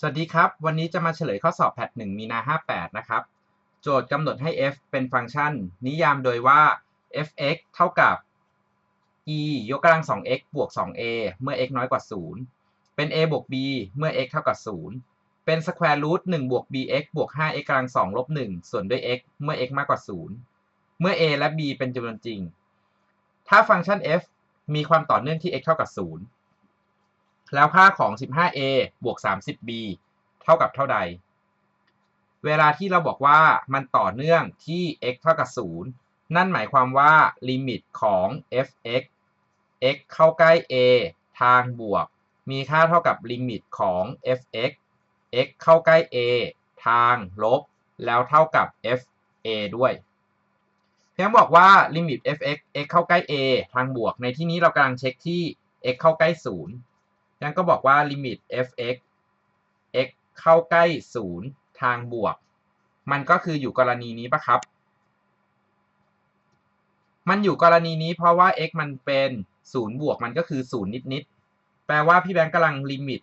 สวัสดีครับ วันนี้จะมาเฉลยข้อสอบแพท1มีนา 58 นะครับ โจทย์กำหนดให้ f เป็นฟังก์ชัน นิยามโดยว่า f(x) เท่ากับ e ยกกำลัง 2x บวก 2a เมื่อ x น้อยกว่า 0 เป็น a บวก b เมื่อ x เท่ากับ 0 เป็น square root 1บวก bx บวก 5x กำลัง 2 ลบ 1 ส่วนด้วย x เมื่อ x มากกว่า 0 เมื่อ a และ b เป็นจำนวนจริง ถ้าฟังก์ชัน f มีความต่อเนื่องที่ x เท่ากับ 0 แล้วค่าของ 15a บวก 30b เท่ากับเท่าใด เวลาที่เราบอกว่ามันต่อเนื่องที่ x เท่ากับ 0 นั่นหมายความว่าลิมิตของ f(x) x เข้าใกล้ a ทางบวก มีค่าเท่ากับลิมิตของ f(x) x เข้าใกล้ a ทางลบ แล้วเท่ากับ f(a) ด้วยเพียงบอกว่าลิมิต f(x) x เข้าใกล้ a ทางบวก ในที่นี้เรากำลังเช็คที่ x เข้าใกล้ 0 ยังก็บอกว่าลิมิต f(x) x เข้าใกล้ 0 ทางบวก มันก็คืออยู่กรณีนี้ปะครับ มันอยู่กรณีนี้เพราะว่า x มันเป็น 0 บวกมันก็คือ 0 นิดนิดแปลว่าพี่แบงค์กำลังลิมิต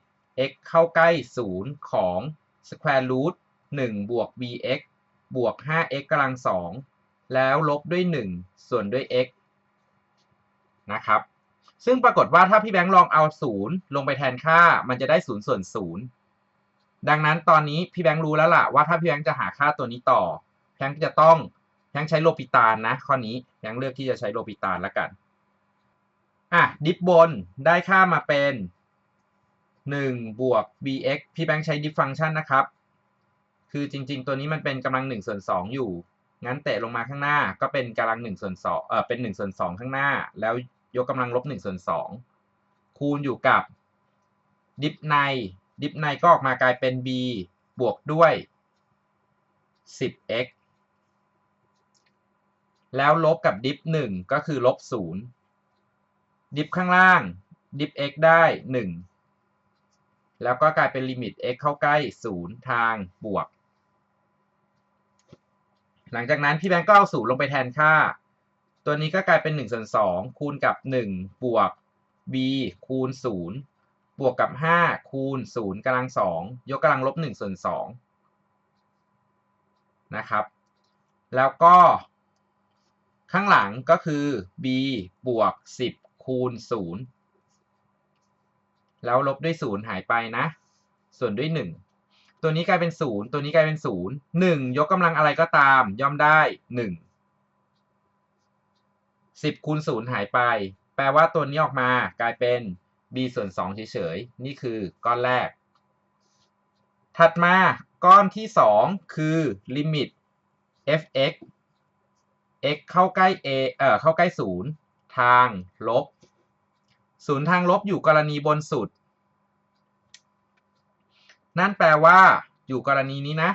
x เข้าใกล้ 0 ของ square root 1 บวก bx บวก 5x กำลัง 2 แล้วลบด้วย 1 ส่วนด้วย x นะครับ ซึ่งปรากฏว่าถ้าพี่แบงค์ลองเอา 0 ลงไปแทนค่า มันจะได้ 0 ส่วน 0 ดังนั้นตอนนี้พี่แบงค์รู้แล้วล่ะว่าถ้าพี่แบงค์จะหาค่าตัวนี้ต่อพี่แบงค์จะต้องพี่แบงค์ใช้โลปิตานนะข้อนี้พี่แบงค์เลือกที่จะใช้โลปิตานแล้วกันอะดิฟบนได้ค่ามาเป็น1บวก bx พี่แบงค์ใช้ดิฟฟังก์ชันนะครับ คือจริง ๆ ตัวนี้มันเป็นกำลัง1ส่วน2อยู่ งั้นเตะลงมาข้างหน้าก็เป็นกำลัง1ส่วน2เออเป็น1ส่วน2ข้างหน้า แล้ว ยกกำลังลบ1ส่วน2คูณอยู่กับดิฟในดิฟในก็ออกมากลายเป็น b บวกด้วย 10x แล้วลบกับดิฟ1ก็คือลบ0ดิฟข้างล่างดิฟ x ได้ 1 แล้วก็กลายเป็นลิมิต x เข้าใกล้ 0 ทางบวก หลังจากนั้นพี่แบงก์ก็เอา0ลงไปแทนค่า ตัวนี้ก็กลายเป็น1ส่วน2คูณกับ 1 บวก b คูณ 0 บวกกับ 5 คูณ 0กำลัง 2 ยกกำลังลบ1ส่วน2นะครับ แล้วก็ข้างหลังก็คือ b บวก 10 คูณ 0 แล้วลบด้วย 0 หายไปนะ ส่วนด้วย 1 ตัวนี้กลายเป็น 0 ตัวนี้กลายเป็น 0 1 ยกกำลังอะไรก็ตามย่อมได้ 1 10คูณ0หายไป แปลว่าตัวนี้ออกมากลายเป็น b ส่วน2เฉยๆ นี่คือก้อนแรก ถัดมาก้อนที่ 2 คือลิมิต f(x) x เข้าใกล้ a เอ่อเข้าใกล้ 0 ทางลบ 0 ทางลบอยู่กรณีบนสุด นั่นแปลว่าอยู่กรณีนี้นะ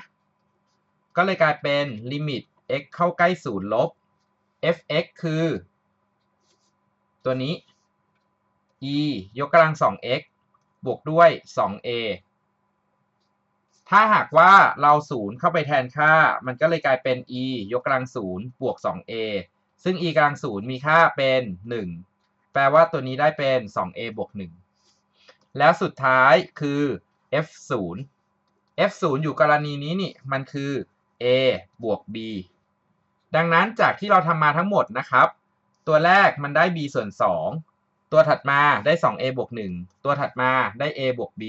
ก็เลยกลายเป็นลิมิต x เข้าใกล้ 0 ลบ f(x) คือ ตัวนี้ e ยกกำลัง 2x บวกด้วย 2a ถ้าหากว่าเรา0เข้าไปแทนค่า มันก็เลยกลายเป็น e ยกกำลัง0บวก 2a ซึ่ง e กำลัง0มีค่าเป็น 1 แปลว่าตัวนี้ได้เป็น 2a บวก 1 แล้วสุดท้ายคือ f0 f0 อยู่กรณีนี้นี่มันคือ a บวก b ดังนั้นจากที่เราทำมาทั้งหมดนะครับ ตัวแรกมันได้ b ส่วน 2 ตัวถัดมาได้ 2a บวก 1 ตัวถัดมาได้ a บวก b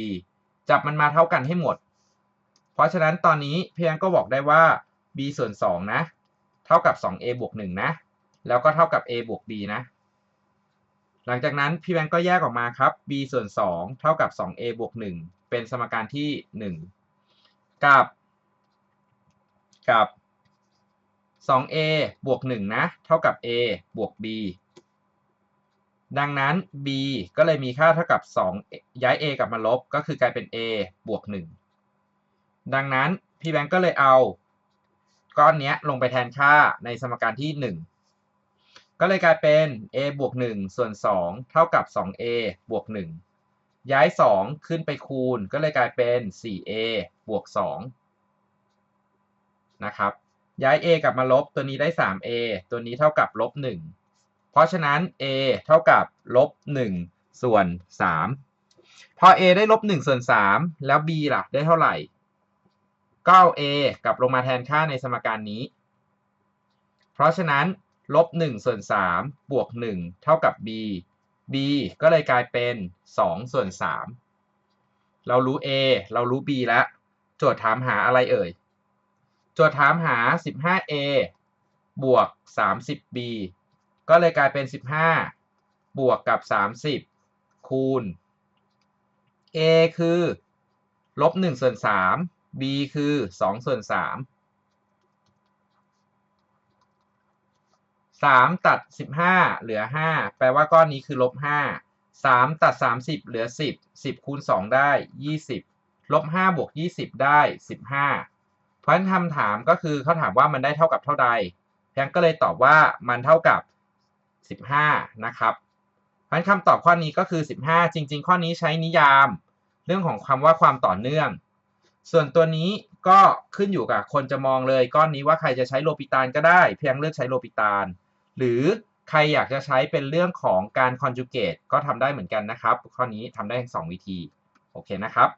จับมันมาเท่ากันให้หมด เพราะฉะนั้นตอนนี้เพียงก็บอกได้ว่า b ส่วน 2 นะ เท่ากับ 2a บวก 1 นะ แล้วก็เท่ากับ a บวก b นะ หลังจากนั้นพี่แบงก์ก็แยกออกมาครับ b ส่วน 2 เท่ากับ 2a บวก 1 เป็นสมการที่ 1 กับ กับ 2a บวก1นะเท่ากับ a บวก b ดังนั้น b ก็เลยมีค่าเท่ากับ 2 ย้าย a กลับมาลบ ก็คือกลายเป็น a บวก 1 ดังนั้นพี่แบงก์ก็เลยเอา ก้อนนี้ลงไปแทนค่าในสมการที่ 1 ก็เลยกลายเป็น a บวก 1 ส่วน 2 เท่ากับ 2a บวก 1 ย้าย 2 ขึ้นไปคูณ ก็เลยกลายเป็น 4a บวก 2 นะครับ ย้าย a กลับมาลบตัวนี้ได้ 3a ตัวนี้เท่ากับลบ1เพราะฉะนั้น a เท่ากับลบ1ส่วน 3 พอ a ได้ลบ1ส่วน 3 แล้ว b ล่ะ ได้เท่าไหร่ก็เอา a กลับลงมาแทนค่าในสมการนี้ เพราะฉะนั้นลบ1ส่วน3บวก 1 เท่ากับ b b ก็เลยกลายเป็น2ส่วน3เรารู้ a เรารู้ b แล้ว โจทย์ถามหาอะไรเอ่ย โจทย์ถามหา 15a บวก 30b ก็เลยกลายเป็น 15 บวกกับ 30 คูณ a คือ ลบ1ส่วน3 b คือ2ส่วน3 3 ตัด 15 เหลือ 5 แปลว่าก้อนนี้คือลบ 5 3 ตัด 30 เหลือ 10 10 คูณ 2 ได้ 20 ลบ 5 บวก 20 ได้ 15 เพราะฉะนั้นคำถามก็คือเขาถามว่ามันได้เท่ากับเท่าใดแพงก็เลยตอบว่ามันเท่ากับ 15 นะครับเพราะฉะนั้นคำตอบข้อนี้ก็คือ 15 จริง ๆ ข้อนี้ใช้นิยามเรื่องของคำว่าความต่อเนื่อง ส่วนตัวนี้ก็ขึ้นอยู่กับคนจะมองเลยก้อนนี้ว่าใครจะใช้โลปิตานก็ได้ เพียงเลือกใช้โลปิตาน หรือใครอยากจะใช้เป็นเรื่องของการคอนจูเกตก็ทำได้เหมือนกันนะครับ ข้อนี้ทำได้ทั้งสองวิธี โอเคนะครับ